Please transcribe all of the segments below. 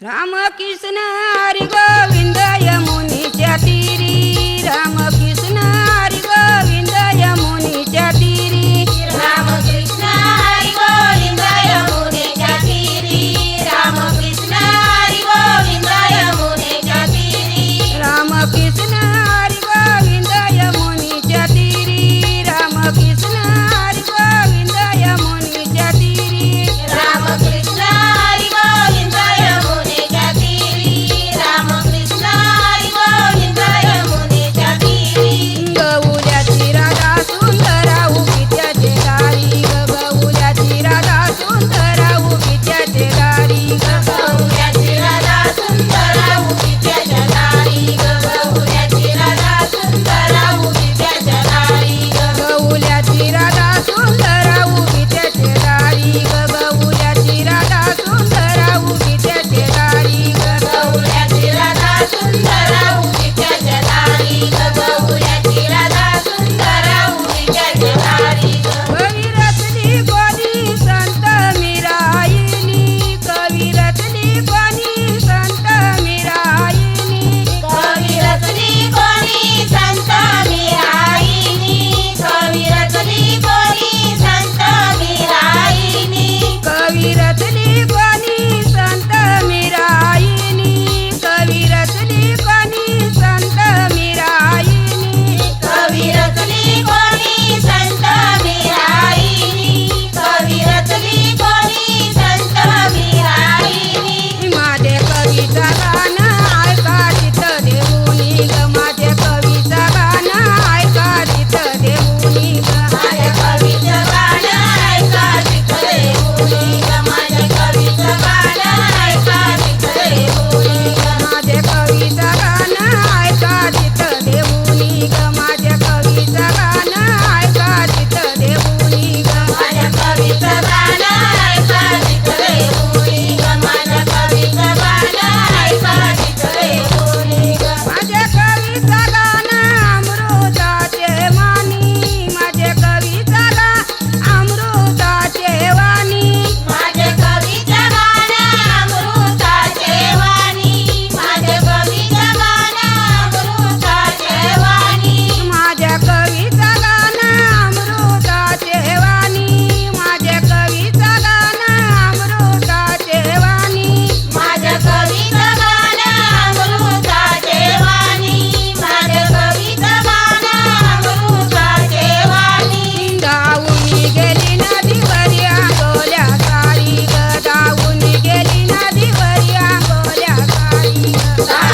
રામ કૃષ્ણ હરિ ગોવિંદ યમુની ત્યાં રામ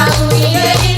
Hallelujah.